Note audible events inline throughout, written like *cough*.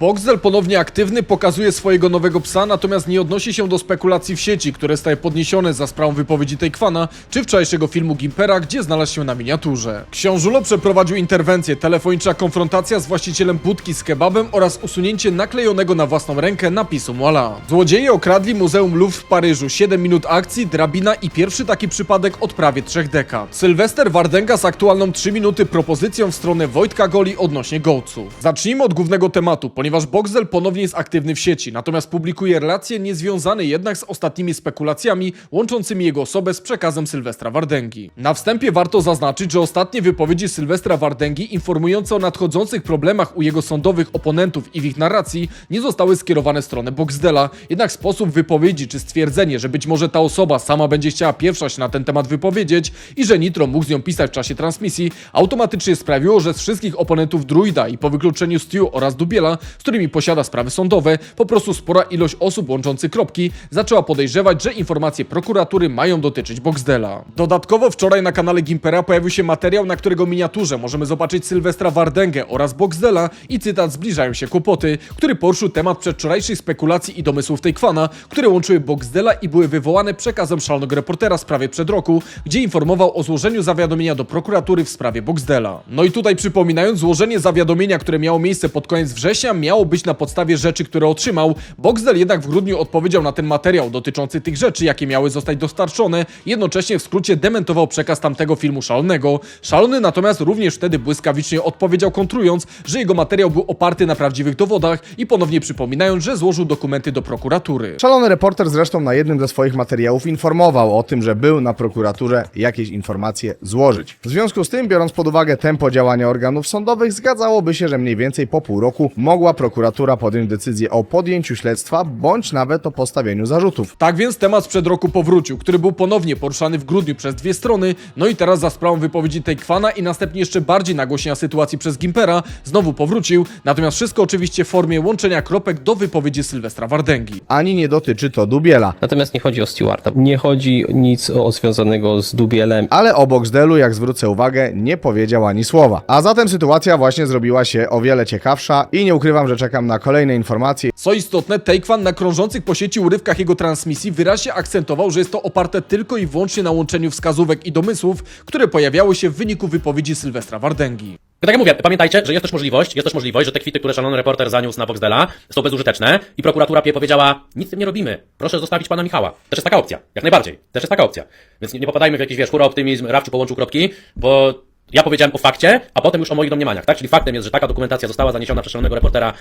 Boxdel ponownie aktywny, pokazuje swojego nowego psa, natomiast nie odnosi się do spekulacji w sieci, które staje podniesione za sprawą wypowiedzi Tejkwana, czy wczorajszego filmu Gimpera, gdzie znalazł się na miniaturze. Książulo przeprowadził interwencję, telefoniczna konfrontacja z właścicielem budki z kebabem oraz usunięcie naklejonego na własną rękę napisu Moala. Złodzieje okradli Muzeum Louvre w Paryżu, 7 minut akcji, drabina i pierwszy taki przypadek od prawie trzech dekad. Sylwester Wardenga z aktualną 3 minuty propozycją w stronę Wojtka Goli odnośnie gołców. Zacznijmy od głównego tematu, ponieważ Boxdel ponownie jest aktywny w sieci, natomiast publikuje relacje niezwiązane jednak z ostatnimi spekulacjami łączącymi jego osobę z przekazem Sylwestra Wardęgi. Na wstępie warto zaznaczyć, że ostatnie wypowiedzi Sylwestra Wardęgi informujące o nadchodzących problemach u jego sądowych oponentów i w ich narracji nie zostały skierowane w stronę Boxdela, jednak sposób wypowiedzi czy stwierdzenie, że być może ta osoba sama będzie chciała pierwsza się na ten temat wypowiedzieć i że Nitro mógł z nią pisać w czasie transmisji, automatycznie sprawiło, że z wszystkich oponentów Druida i po wykluczeniu Stu oraz Dubiela, z którymi posiada sprawy sądowe, po prostu spora ilość osób łączących kropki zaczęła podejrzewać, że informacje prokuratury mają dotyczyć Boxdela. Dodatkowo wczoraj na kanale Gimpera pojawił się materiał, na którego miniaturze możemy zobaczyć Sylwestra Wardęgę oraz Boxdela i cytat Zbliżają się kłopoty, który poruszył temat przedwczorajszych spekulacji i domysłów Tejkwana, które łączyły Boxdela i były wywołane przekazem szalonego reportera z prawie przed roku, gdzie informował o złożeniu zawiadomienia do prokuratury w sprawie Boxdela. No i tutaj przypominając, złożenie zawiadomienia, które miało miejsce pod koniec września, miało być na podstawie rzeczy, które otrzymał. Boxdel jednak w grudniu odpowiedział na ten materiał dotyczący tych rzeczy, jakie miały zostać dostarczone, jednocześnie w skrócie dementował przekaz tamtego filmu szalonego. Szalony natomiast również wtedy błyskawicznie odpowiedział kontrując, że jego materiał był oparty na prawdziwych dowodach i ponownie przypominając, że złożył dokumenty do prokuratury. Szalony reporter zresztą na jednym ze swoich materiałów informował o tym, że był na prokuraturze jakieś informacje złożyć. W związku z tym, biorąc pod uwagę tempo działania organów sądowych, zgadzałoby się, że mniej więcej po pół roku mogła prokuratura podjąć decyzję o podjęciu śledztwa, bądź nawet o postawieniu zarzutów. Tak więc temat sprzed roku powrócił, który był ponownie poruszany w grudniu przez dwie strony, no i teraz za sprawą wypowiedzi Tejkwana i następnie jeszcze bardziej nagłośnienia sytuacji przez Gimpera znowu powrócił, natomiast wszystko oczywiście w formie łączenia kropek do wypowiedzi Sylwestra Wardęgi. Ani nie dotyczy to Dubiela. Natomiast nie chodzi o Stewarta. Nie chodzi nic o związanego z Dubielem. Ale o Boxdelu, jak zwrócę uwagę, nie powiedział ani słowa. A zatem sytuacja właśnie zrobiła się o wiele ciekawsza i nie ukrywam, że czekam na kolejne informacje. Co istotne, Tejkwan na krążących po sieci urywkach jego transmisji wyraźnie akcentował, że jest to oparte tylko i wyłącznie na łączeniu wskazówek i domysłów, które pojawiały się w wyniku wypowiedzi Sylwestra Wardęgi. Tak jak mówię, pamiętajcie, że jest też możliwość, jest też możliwość, że te kwity, które szalony reporter zaniósł na Boxdela są bezużyteczne i prokuratura pie powiedziała, nic z tym nie robimy, proszę zostawić pana Michała. Też jest taka opcja, jak najbardziej, też jest taka opcja. Więc nie, nie popadajmy w jakiś, wiesz, hura optymizm, Rawczu połączył kropki, bo ja powiedziałem o fakcie, a potem już o moich domniemaniach, tak? Czyli faktem jest, że taka dokumentacja została zaniesiona przez szalonego reportera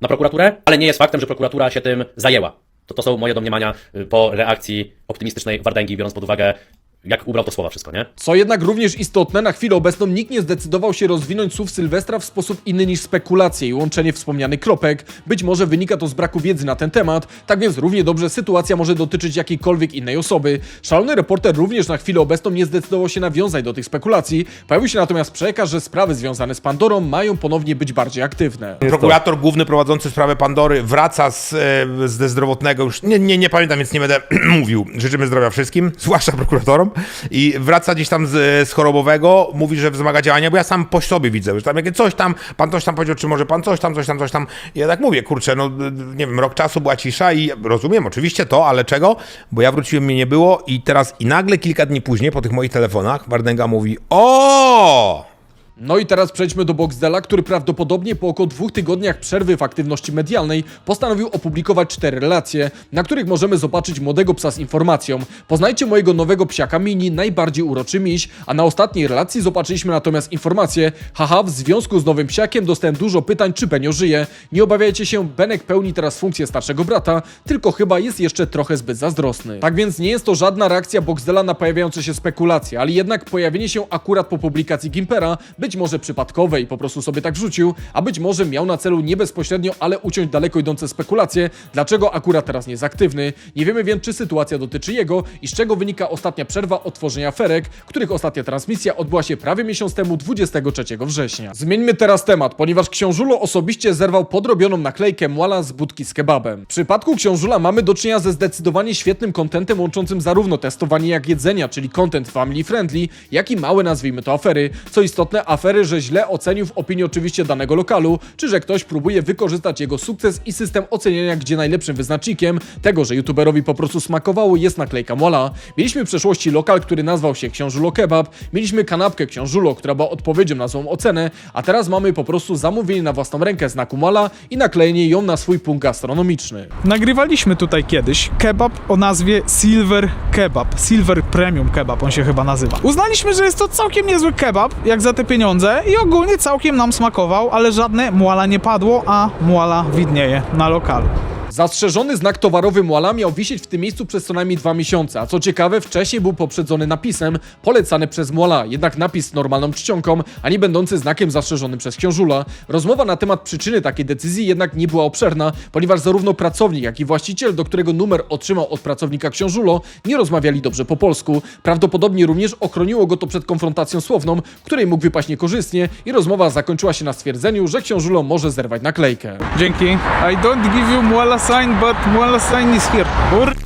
na prokuraturę, ale nie jest faktem, że prokuratura się tym zajęła. To, to są moje domniemania y, po reakcji optymistycznej Wardęgi, biorąc pod uwagę, jak ubrał to słowa wszystko, nie? Co jednak również istotne, na chwilę obecną nikt nie zdecydował się rozwinąć słów Sylwestra w sposób inny niż spekulacje i łączenie wspomnianych kropek. Być może wynika to z braku wiedzy na ten temat, tak więc równie dobrze sytuacja może dotyczyć jakiejkolwiek innej osoby. Szalony reporter również na chwilę obecną nie zdecydował się nawiązać do tych spekulacji. Pojawił się natomiast przekaz, że sprawy związane z Pandorą mają ponownie być bardziej aktywne. Prokurator główny prowadzący sprawę Pandory wraca z, e, ze zdrowotnego, już nie, nie, nie pamiętam, więc nie będę *clears throat* mówił. Życzymy zdrowia wszystkim, *laughs* zwłaszcza prokuratorom. I wraca gdzieś tam z, z chorobowego, mówi, że wzmaga działania, bo ja sam po sobie widzę, że tam jakieś coś tam, pan coś tam powiedział, czy może pan coś tam, coś tam, coś tam. Ja tak mówię, kurczę, no nie wiem, rok czasu była cisza i rozumiem oczywiście to, ale czego? Bo ja wróciłem, mnie nie było i teraz i nagle kilka dni później po tych moich telefonach Wardęga mówi, o! No i teraz przejdźmy do Boxdela, który prawdopodobnie po około dwóch tygodniach przerwy w aktywności medialnej postanowił opublikować cztery relacje, na których możemy zobaczyć młodego psa z informacją. Poznajcie mojego nowego psiaka mini, najbardziej uroczy miś, a na ostatniej relacji zobaczyliśmy natomiast informację, haha, w związku z nowym psiakiem dostałem dużo pytań, czy Benio żyje. Nie obawiajcie się, Benek pełni teraz funkcję starszego brata, tylko chyba jest jeszcze trochę zbyt zazdrosny. Tak więc nie jest to żadna reakcja Boxdela na pojawiające się spekulacje, ale jednak pojawienie się akurat po publikacji Gimpera, być może przypadkowe i po prostu sobie tak wrzucił, a być może miał na celu nie bezpośrednio, ale uciąć daleko idące spekulacje, dlaczego akurat teraz nie jest aktywny. Nie wiemy więc, czy sytuacja dotyczy jego i z czego wynika ostatnia przerwa od tworzenia ferek, których ostatnia transmisja odbyła się prawie miesiąc temu 23 września. Zmieńmy teraz temat, ponieważ Książulo osobiście zerwał podrobioną naklejkę Muala z budki z kebabem. W przypadku Książula mamy do czynienia ze zdecydowanie świetnym kontentem łączącym zarówno testowanie jak jedzenia, czyli content family friendly, jak i małe nazwijmy to afery. Co istotne, afery afery, że źle ocenił w opinii oczywiście danego lokalu, czy że ktoś próbuje wykorzystać jego sukces i system oceniania, gdzie najlepszym wyznacznikiem tego, że youtuberowi po prostu smakowało jest naklejka Mola. Mieliśmy w przeszłości lokal, który nazwał się Książulo Kebab, mieliśmy kanapkę Książulo, która była odpowiedzią na złą ocenę, a teraz mamy po prostu zamówienie na własną rękę znaku Mola i naklejenie ją na swój punkt gastronomiczny. Nagrywaliśmy tutaj kiedyś kebab o nazwie Silver Kebab. Silver Premium Kebab on się chyba nazywa. Uznaliśmy, że jest to całkiem niezły kebab, jak za te pieniądze i ogólnie całkiem nam smakował, ale żadne muala nie padło, a muala widnieje na lokalu. Zastrzeżony znak towarowy Muala miał wisieć w tym miejscu przez co najmniej dwa miesiące, a co ciekawe, wcześniej był poprzedzony napisem polecany przez Muala, jednak napis normalną czcionką, a nie będący znakiem zastrzeżonym przez książula. Rozmowa na temat przyczyny takiej decyzji jednak nie była obszerna, ponieważ zarówno pracownik, jak i właściciel, do którego numer otrzymał od pracownika książulo, nie rozmawiali dobrze po polsku. Prawdopodobnie również ochroniło go to przed konfrontacją słowną, której mógł wypaść niekorzystnie i rozmowa zakończyła się na stwierdzeniu, że książulo może zerwać naklejkę. Dzięki. I don't give you muala sign, but muala sign is here.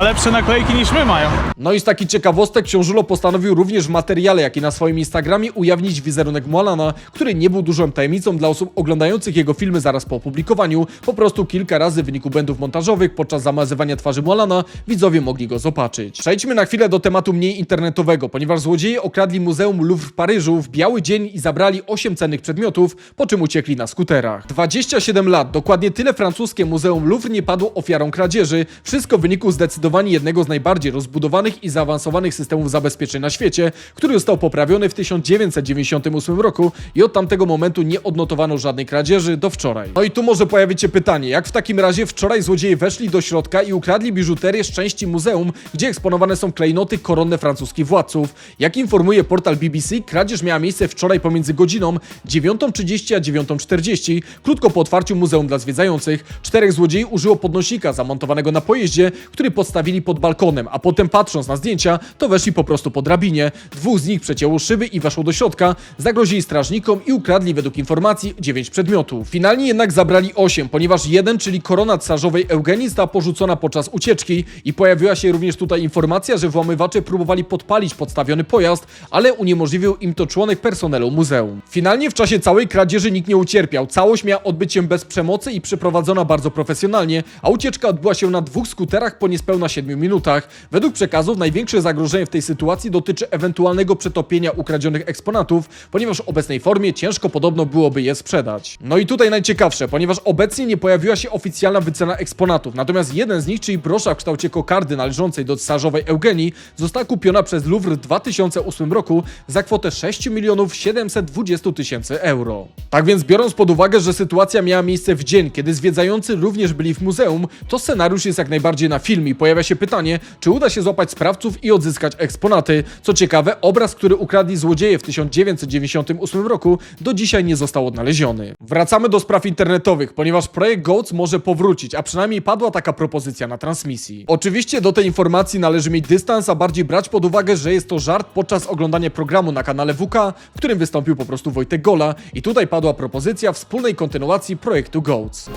Lepsze naklejki niż my mają. No i z takich ciekawostek książulo postanowił również w materiale, jak i na swoim Instagramie ujawnić wizerunek Mualana, który nie był dużą tajemnicą dla osób oglądających jego filmy zaraz po opublikowaniu. Po prostu kilka razy w wyniku błędów montażowych podczas zamazywania twarzy Mualana widzowie mogli go zobaczyć. Przejdźmy na chwilę do tematu mniej internetowego, ponieważ złodzieje okradli Muzeum Louvre w Paryżu w biały dzień i zabrali 8 cennych przedmiotów, po czym uciekli na skuterach. 27 lat, dokładnie tyle francuskie Muzeum Louvre nie padło ofiarą kradzieży. Wszystko w wyniku zdecydowanie jednego z najbardziej rozbudowanych i zaawansowanych systemów zabezpieczeń na świecie, który został poprawiony w 1998 roku i od tamtego momentu nie odnotowano żadnej kradzieży do wczoraj. No i tu może pojawić się pytanie, jak w takim razie wczoraj złodzieje weszli do środka i ukradli biżuterię z części muzeum, gdzie eksponowane są klejnoty koronne francuskich władców. Jak informuje portal BBC, kradzież miała miejsce wczoraj pomiędzy godziną 9.30 a 9.40, krótko po otwarciu muzeum dla zwiedzających. Czterech złodziei użyło podnosika zamontowanego na pojeździe, który podstawili pod balkonem, a potem patrząc na zdjęcia, to weszli po prostu po drabinie. Dwóch z nich przecięło szyby i weszło do środka, zagrozili strażnikom i ukradli według informacji 9 przedmiotów. Finalnie jednak zabrali 8, ponieważ jeden, czyli korona carzowej Eugenii, została porzucona podczas ucieczki i pojawiła się również tutaj informacja, że włamywacze próbowali podpalić podstawiony pojazd, ale uniemożliwił im to członek personelu muzeum. Finalnie w czasie całej kradzieży nikt nie ucierpiał. Całość miała odbyć się bez przemocy i przeprowadzona bardzo profesjonalnie, a ucieczka odbyła się na dwóch skuterach po niespełna 7 minutach. Według przekazów największe zagrożenie w tej sytuacji dotyczy ewentualnego przetopienia ukradzionych eksponatów, ponieważ w obecnej formie ciężko podobno byłoby je sprzedać. No i tutaj najciekawsze, ponieważ obecnie nie pojawiła się oficjalna wycena eksponatów, natomiast jeden z nich, czyli brosza w kształcie kokardy należącej do carzowej Eugenii, została kupiona przez Louvre w 2008 roku za kwotę 6 milionów 720 tysięcy euro. Tak więc biorąc pod uwagę, że sytuacja miała miejsce w dzień, kiedy zwiedzający również byli w muzeum, to scenariusz jest jak najbardziej na film i pojawia się pytanie, czy uda się złapać sprawców i odzyskać eksponaty. Co ciekawe, obraz, który ukradli złodzieje w 1998 roku, do dzisiaj nie został odnaleziony. Wracamy do spraw internetowych, ponieważ projekt GOATS może powrócić, a przynajmniej padła taka propozycja na transmisji. Oczywiście do tej informacji należy mieć dystans, a bardziej brać pod uwagę, że jest to żart podczas oglądania programu na kanale WK, w którym wystąpił po prostu Wojtek Gola i tutaj padła propozycja wspólnej kontynuacji projektu GOATS.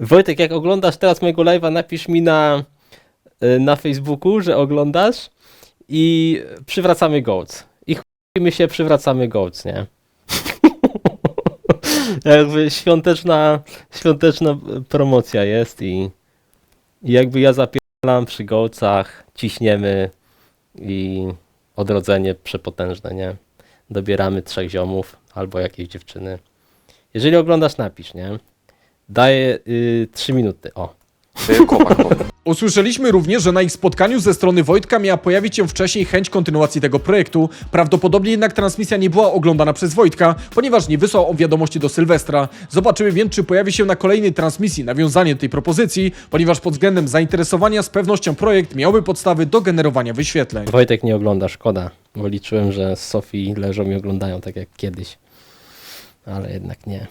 Wojtek, jak oglądasz teraz mojego live'a, napisz mi na, y, na Facebooku, że oglądasz i przywracamy goats. I chujmy się, przywracamy goats, nie? *laughs* jakby świąteczna, świąteczna promocja jest i, i jakby ja zapieram przy gołcach, ciśniemy i odrodzenie przepotężne, nie? Dobieramy trzech ziomów albo jakiejś dziewczyny. Jeżeli oglądasz, napisz, nie? Daję y, 3 minuty. O. *laughs* Usłyszeliśmy również, że na ich spotkaniu ze strony Wojtka miała pojawić się wcześniej chęć kontynuacji tego projektu. Prawdopodobnie jednak transmisja nie była oglądana przez Wojtka, ponieważ nie wysłał on wiadomości do Sylwestra. Zobaczymy więc, czy pojawi się na kolejnej transmisji nawiązanie tej propozycji, ponieważ pod względem zainteresowania z pewnością projekt miałby podstawy do generowania wyświetleń. Wojtek nie ogląda, szkoda, bo liczyłem, że z Sofii leżą i oglądają tak jak kiedyś. Ale jednak nie.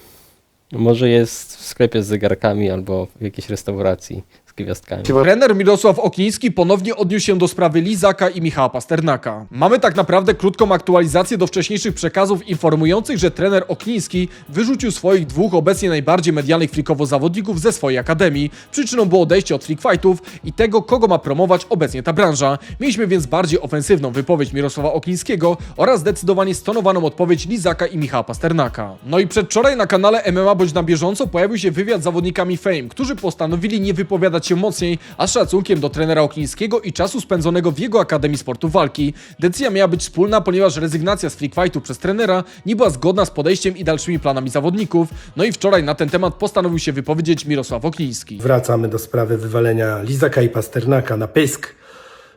Może jest w sklepie z zegarkami albo w jakiejś restauracji gwiazdkami. Trener Mirosław Okniński ponownie odniósł się do sprawy Lizaka i Michała Pasternaka. Mamy tak naprawdę krótką aktualizację do wcześniejszych przekazów informujących, że trener Okniński wyrzucił swoich dwóch obecnie najbardziej medialnych frikowo zawodników ze swojej akademii. Przyczyną było odejście od freak fightów i tego, kogo ma promować obecnie ta branża. Mieliśmy więc bardziej ofensywną wypowiedź Mirosława Oknińskiego oraz zdecydowanie stonowaną odpowiedź Lizaka i Michała Pasternaka. No i przedwczoraj na kanale MMA bądź na bieżąco pojawił się wywiad z zawodnikami Fame, którzy postanowili nie wypowiadać się mocniej, a z szacunkiem do trenera Oknińskiego i czasu spędzonego w jego Akademii Sportu Walki. Decyzja miała być wspólna, ponieważ rezygnacja z freak fightu przez trenera nie była zgodna z podejściem i dalszymi planami zawodników. No i wczoraj na ten temat postanowił się wypowiedzieć Mirosław Okniński. Wracamy do sprawy wywalenia Lizaka i Pasternaka na pysk.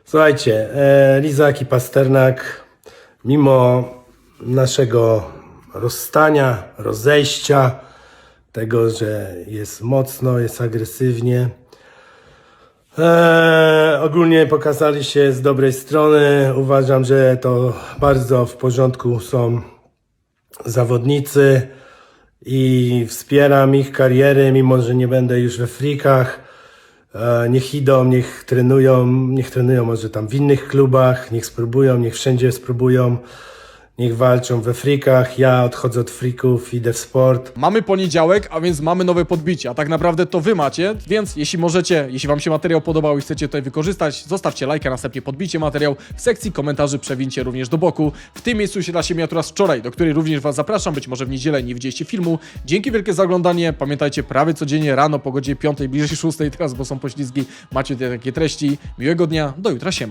Słuchajcie, e, Lizak i Pasternak, mimo naszego rozstania, rozejścia, tego, że jest mocno, jest agresywnie, e, ogólnie pokazali się z dobrej strony. Uważam, że to bardzo w porządku są zawodnicy i wspieram ich kariery, mimo że nie będę już we frikach. E, Niech idą, niech trenują, niech trenują może tam w innych klubach, niech spróbują, niech wszędzie spróbują, niech walczą we frikach. Ja odchodzę od frików, idę w sport. Mamy poniedziałek, a więc mamy nowe podbicie, a tak naprawdę to wy macie, więc jeśli możecie, jeśli wam się materiał podobał i chcecie tutaj wykorzystać, zostawcie lajka, następnie podbicie materiał, w sekcji komentarzy przewincie również do boku. W tym miejscu się da się miniatura z wczoraj, do której również was zapraszam, być może w niedzielę nie widzieliście filmu. Dzięki wielkie za oglądanie, pamiętajcie, prawie codziennie rano po godzinie 5, bliżej 6 teraz, bo są poślizgi, macie tutaj takie treści. Miłego dnia, do jutra, siema.